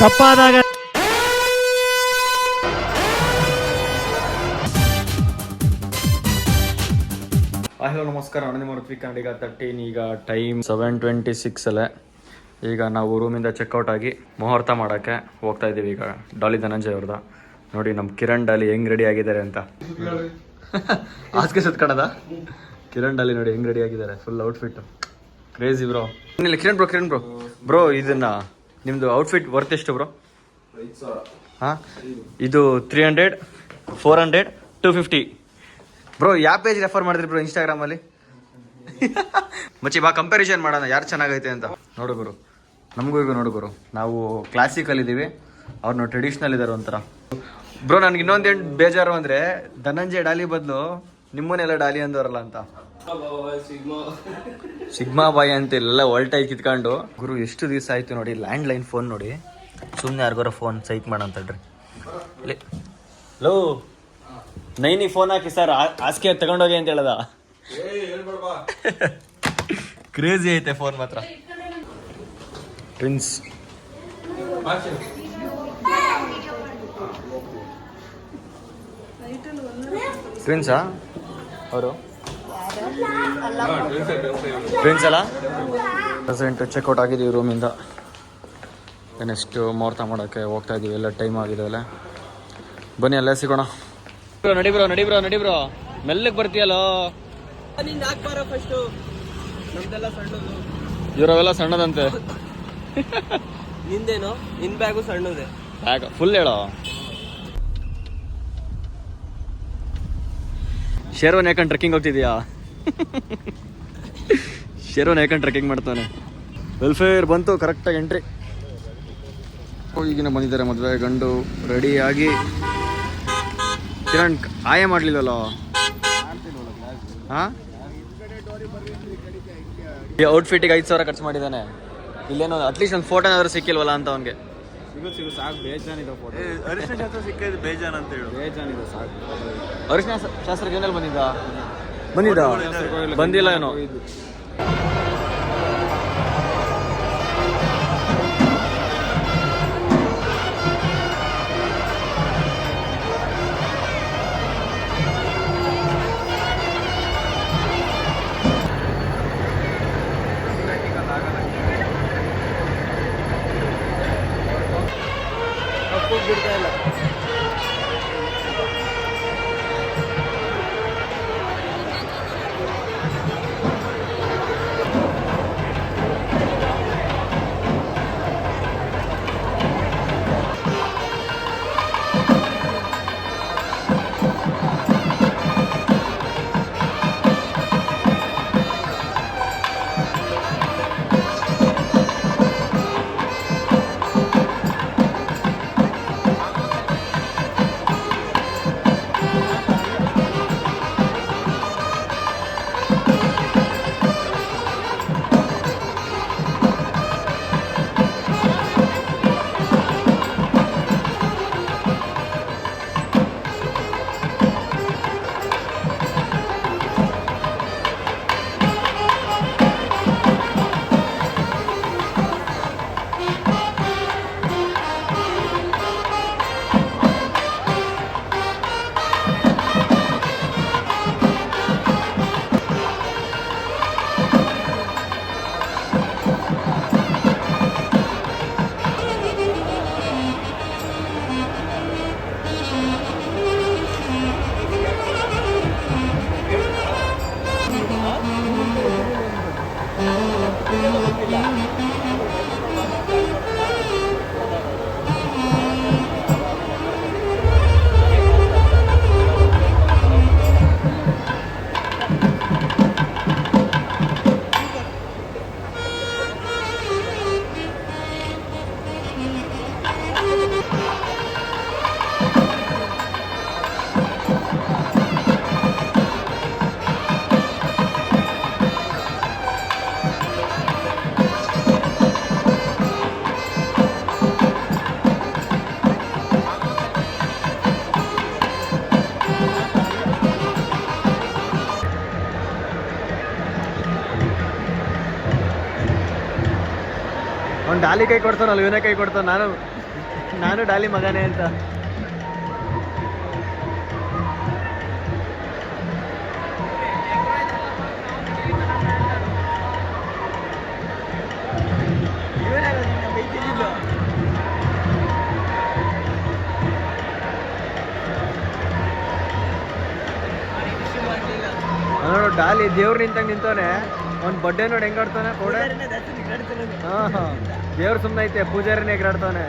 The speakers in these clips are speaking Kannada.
ತಪ್ಪಾದಾಗ ಹಲೋ ನಮಸ್ಕಾರ. ನಾನು ನಿಮ್ಮ ಕನ್ನಡಿಗ ತರ್ಟೀನ್ ಈಗ ಟೈಮ್ ಸೆವೆನ್ ಟ್ವೆಂಟಿ ಸಿಕ್ಸ್ ಅಲ್ಲೇ. ಈಗ ನಾವು ರೂಮಿಂದ ಚೆಕ್ಔಟ್ ಆಗಿ ಮುಹೂರ್ತ ಮಾಡೋಕ್ಕೆ ಹೋಗ್ತಾ ಇದ್ದೀವಿ ಈಗ. ಡಾಲಿ ಧನಂಜಯ್ ಅವ್ರದ ನೋಡಿ ನಮ್ಮ ಕಿರಣ್ ಡಾಲಿ ಹೆಂಗ್ ರೆಡಿ ಆಗಿದ್ದಾರೆ ಅಂತ. ಹಾಸಿಗೆ ಸುತ್ಕಣದ ಕಿರಣ್ ಡಾಲಿ ನೋಡಿ, ಹೆಂಗ್ ರೆಡಿ ಆಗಿದ್ದಾರೆ. Full outfit crazy bro Kiran bro Kiran bro bro ಇದನ್ನ ನಿಮ್ದು ಔಟ್ಫಿಟ್ ವರ್ತ್ ಎಷ್ಟು ಬ್ರೋ ಹಾಂ? ಇದು three hundred four hundred two fifty bro ಯಾವ ಪೇಜ್ ರೆಫರ್ ಮಾಡಿದ್ರಿ ಬ್ರೋ ಇನ್ಸ್ಟಾಗ್ರಾಮಲ್ಲಿ ಮಚ್ಚಿ ಬಾ ಕಂಪ್ಯಾರಿಸನ್ ಮಾಡೋಣ ಯಾರು ಚೆನ್ನಾಗೈತೆ ಅಂತ. ನೋಡು ಗುರು ನಮಗೂ ಈಗ ನೋಡು ಗುರು ನಾವು ಕ್ಲಾಸಿಕಲ್ ಇದ್ದೀವಿ ಅವ್ರನ್ನ ಟ್ರೆಡಿಷ್ನಲ್ ಇದ್ದಾರೆ ಒಂಥರ. ಬ್ರೋ ನನಗೆ ಇನ್ನೊಂದೇನು ಬೇಜಾರು ಅಂದರೆ ಧನಂಜಯ ಡಾಲಿ ಬದಲು ನಿಮ್ಮನ್ನೆಲ್ಲ ಡಾಲಿ ಅಂದವರಲ್ಲ ಅಂತ. ಸಿಗ್ಮಾ ಬಾಯ್ ಅಂತ ಇಲ್ಲೆಲ್ಲ ಒಲ್ಟಾಗಿ ಕಿತ್ಕೊಂಡು. ಗುರು, ಎಷ್ಟು ದಿವಸ ಆಯ್ತು ನೋಡಿ ಲ್ಯಾಂಡ್ ಲೈನ್ ಫೋನ್ ನೋಡಿ. ಸುಮ್ಮನೆ ಯಾರಿಗಾರ ಫೋನ್ ಸೈಕ್ ಮಾಡಂತಡ್ರಿ ಹಲೋ ನೈನಿ ಫೋನ್ ಹಾಕಿ ಸರ್ ಹಾಸಿಗೆ ತಗೊಂಡೋಗಿ ಅಂತ ಹೇಳದ? ಕ್ರೇಜಿ ಐತೆ ಫೋನ್ ಮಾತ್ರ. ಪ್ರಿನ್ಸ್ ಪ್ರಿನ್ಸಾ ಅವರು? ಪ್ರಿನ್ಸ್ ಅಲ್ಲ? ಪ್ರೆಸೆಂಟ್ ಚೆಕ್ಔಟ್ ಆಗಿದ್ದೀವಿ ರೂಮಿಂದ ನೆಕ್ಸ್ಟ್ ಮುಹೂರ್ತ ಮಾಡೋಕ್ಕೆ ಹೋಗ್ತಾ ಇದೀವಿ ಎಲ್ಲ ಟೈಮ್ ಆಗಿದೆ ಅಲ್ಲ. ಬನ್ನಿ ಅಲ್ಲೇ ಸಿಗೋಣ. ಬ್ರೋ ನಡಿ ಬ್ರೋ ನಡಿ ಬ್ರೋ ನಡಿ ಬ್ರೋ. ಮೆಲ್ಲಗೆ ಬರ್ತೀಯಲ್ಲೋ? ನಿಂದ ಹಾಕ್ಬಾರ ಫಸ್ಟು ನಮ್ದೆಲ್ಲ ಸಣ್ಣದು ಇವರವೆಲ್ಲ ಸಣ್ಣದಂತೆ. ನಿಂದೇನು? ನಿನ್ ಬ್ಯಾಗು ಸಣ್ಣದೆ. ಬ್ಯಾಗ್ ಫುಲ್ ಹೇಳೋ? ಶೇರ್ವನ್ ಯಾಕಂಡ್ ಟ್ರೆಕ್ಕಿಂಗ್ ಹೋಗ್ತಿದ್ಯಾ? ಶೇರ್ವನ್ ಯಾಕಂಡ್ ಟ್ರೆಕಿಂಗ್ ಮಾಡ್ತಾನೆ. ವೆಲ್ಫೇರ್ ಬಂತು ಕರೆಕ್ಟಾಗಿ ಎಂಟ್ರಿ ಈಗಿನ ಬಂದಿದ್ದಾರೆ ಮದುವೆ ಗಂಡು ರೆಡಿಯಾಗಿ ಆಗಿ. ಕಿರಣ್ ಆಯ ಮಾಡ್ಲಿಲ್ಲಲ್ಲ ಹಾಂ? ಈ ಔಟ್ಫಿಟ್ಟಿಗೆ ಐದು ಸಾವಿರ ಖರ್ಚು ಮಾಡಿದ್ದಾನೆ. ಇಲ್ಲೇನೋ ಅಟ್ಲೀಸ್ಟ್ ಒಂದು ಫೋಟೋ ಏನಾದ್ರು ಸಿಕ್ಕಿಲ್ವಲ್ಲ ಅಂತ ಅವನಿಗೆ. ಸಿಗು ಸಿಗು ಸಾಕು ಬೇಜಾನಿದೆ ಫೋಟೋ ಅರಿಶಿನ ಶಾಸ್ತ್ರ ಸಿಕ್ಕಿದ್ದು ಬೇಜಾನ್ ಅಂತ ಹೇಳಿ. ಬೇಜಾನಿದೆ ಸಾಕು. ಅರಿಶಿನ ಶಾಸ್ತ್ರಕ್ಕೆ ಏನಲ್ಲಿ ಬಂದಿದ್ದ ಬಂದಿದ್ದ ಬಂದಿಲ್ಲ ಏನೋ. ಡಾಲಿ ಕೈ ಕೊಡ್ತಾನಲ್ಲ, ಇವನೇ ಕೈ ಕೊಡ್ತಾನೆ. ನಾನು ನಾನು ಡಾಲಿ ಮಗನೇ ಅಂತ. ಡಾಲಿ ದೇವ್ರು ನಿಂತಂಗೆ ನಿಂತವನೆ. ಅವ್ನ ಬಡ್ಡೆ ನೋಡಿ ಹೆಂಗಾಡ್ತಾನೆ ಕೋಡೆ. ಹಾಂ ಹಾ. ದೇವ್ರು ಸುಮ್ಮನೆ ಐತೆ ಪೂಜಾರಿನೇ ಎಗರಾಡ್ತಾನೆ.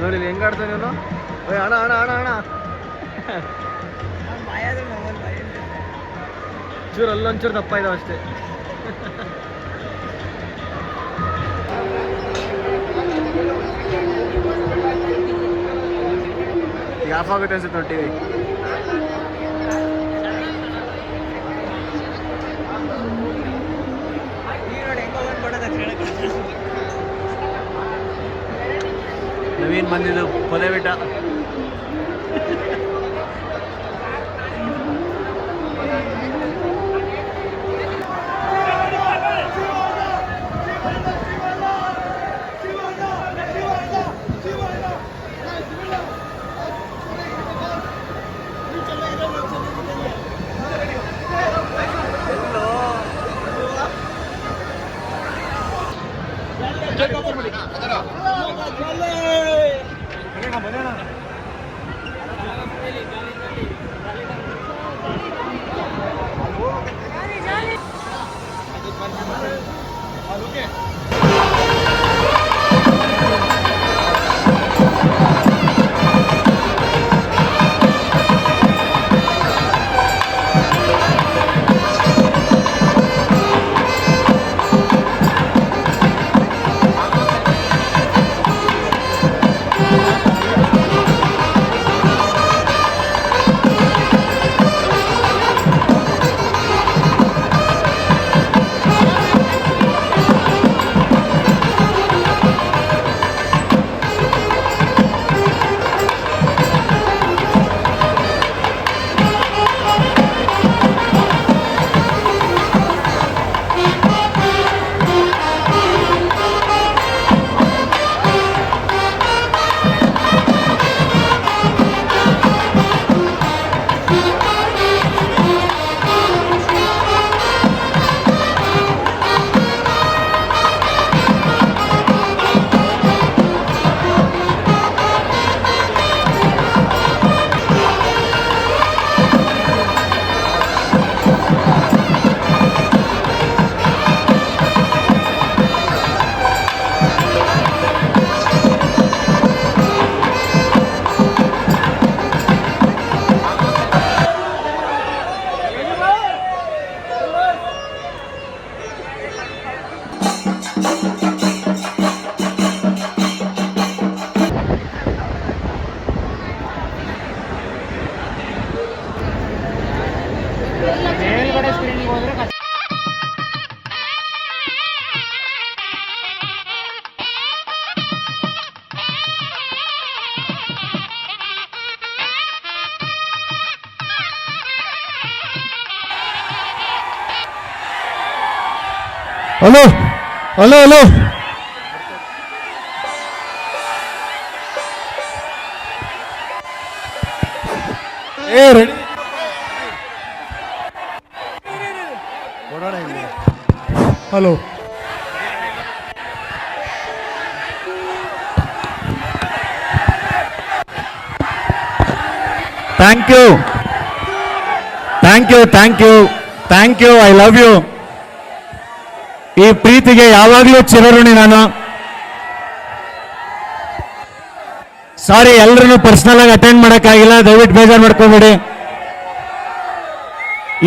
ನೋಡಿ ಇಲ್ಲಿ ಹೆಂಗಾಡ್ತಾನೆ ಇವನು ಓಯ್ ಅಣ ಅಣ ಅಣ ಅಣ ಚೂರು ಅಲ್ಲೊಂಚೂರು ದಪ್ಪ ಇದಾವೆ ಅಷ್ಟೇ. ಈಗ ಆಫ್ ಆಗುತ್ತೆ ಅನ್ಸುತ್ತೆ ನೋಡಿ ಟಿವಿ ನವೀನ್ ಬಂದಿದ್ದು 干嘛的呢 ಹಲೋ ಹಲೋ ಹಲೋ ಏ ready hello thank you thank you thank you thank you I love you ಈ ಪ್ರೀತಿಗೆ ಯಾವಾಗಲೂ ಚಿರಋಣಿ ನಾನು. ಸಾರಿ ಎಲ್ಲರನ್ನು ಪರ್ಸನಲ್ ಆಗಿ ಅಟೆಂಡ್ ಮಾಡೋಕ್ಕಾಗಿಲ್ಲ, ದಯವಿಟ್ಟು ಬೇಜಾರು ಮಾಡ್ಕೋಬೇಡಿ.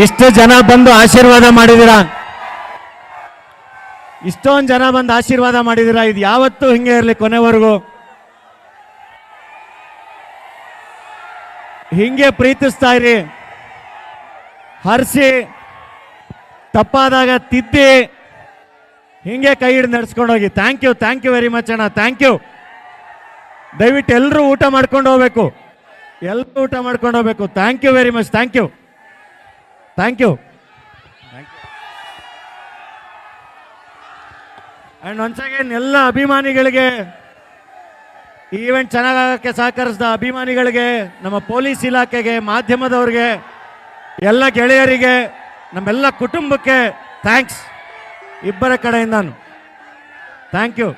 ಇಷ್ಟು ಜನ ಬಂದು ಆಶೀರ್ವಾದ ಮಾಡಿದ್ದೀರಾ? ಇಷ್ಟೊಂದು ಜನ ಬಂದು ಆಶೀರ್ವಾದ ಮಾಡಿದ್ದೀರಾ? ಇದು ಯಾವತ್ತೂ ಹಿಂಗೆ ಇರಲಿ ಕೊನೆವರೆಗೂ. ಹಿಂಗೆ ಪ್ರೀತಿಸ್ತಾ ಇರಿ. ಹರಿಸಿ ತಪ್ಪಾದಾಗ ತಿದ್ದಿ. ಹಿಂಗೆ ಕೈ ಹಿಡ್ದು ನಡ್ಸ್ಕೊಂಡು ಹೋಗಿ thank you thank you very much ಅಣ್ಣ. ಥ್ಯಾಂಕ್ ಯು ದಯವಿಟ್ಟು ಎಲ್ಲರೂ ಊಟ ಮಾಡ್ಕೊಂಡು ಹೋಗ್ಬೇಕು. ಎಲ್ಲರೂ ಊಟ ಮಾಡ್ಕೊಂಡು ಹೋಗ್ಬೇಕು. Thank you very much thank you thank you and once again ಎಲ್ಲ ಅಭಿಮಾನಿಗಳಿಗೆ ಈವೆಂಟ್ ಚೆನ್ನಾಗಾಗಕ್ಕೆ ಸಹಕರಿಸಿದ ಅಭಿಮಾನಿಗಳಿಗೆ, ನಮ್ಮ ಪೊಲೀಸ್ ಇಲಾಖೆಗೆ, ಮಾಧ್ಯಮದವ್ರಿಗೆ, ಎಲ್ಲ ಗೆಳೆಯರಿಗೆ, ನಮ್ಮೆಲ್ಲ ಕುಟುಂಬಕ್ಕೆ ಥ್ಯಾಂಕ್ಸ್ ಇಬ್ಬರ ಕಡೆಯಿಂದಾನು ಥ್ಯಾಂಕ್ ಯು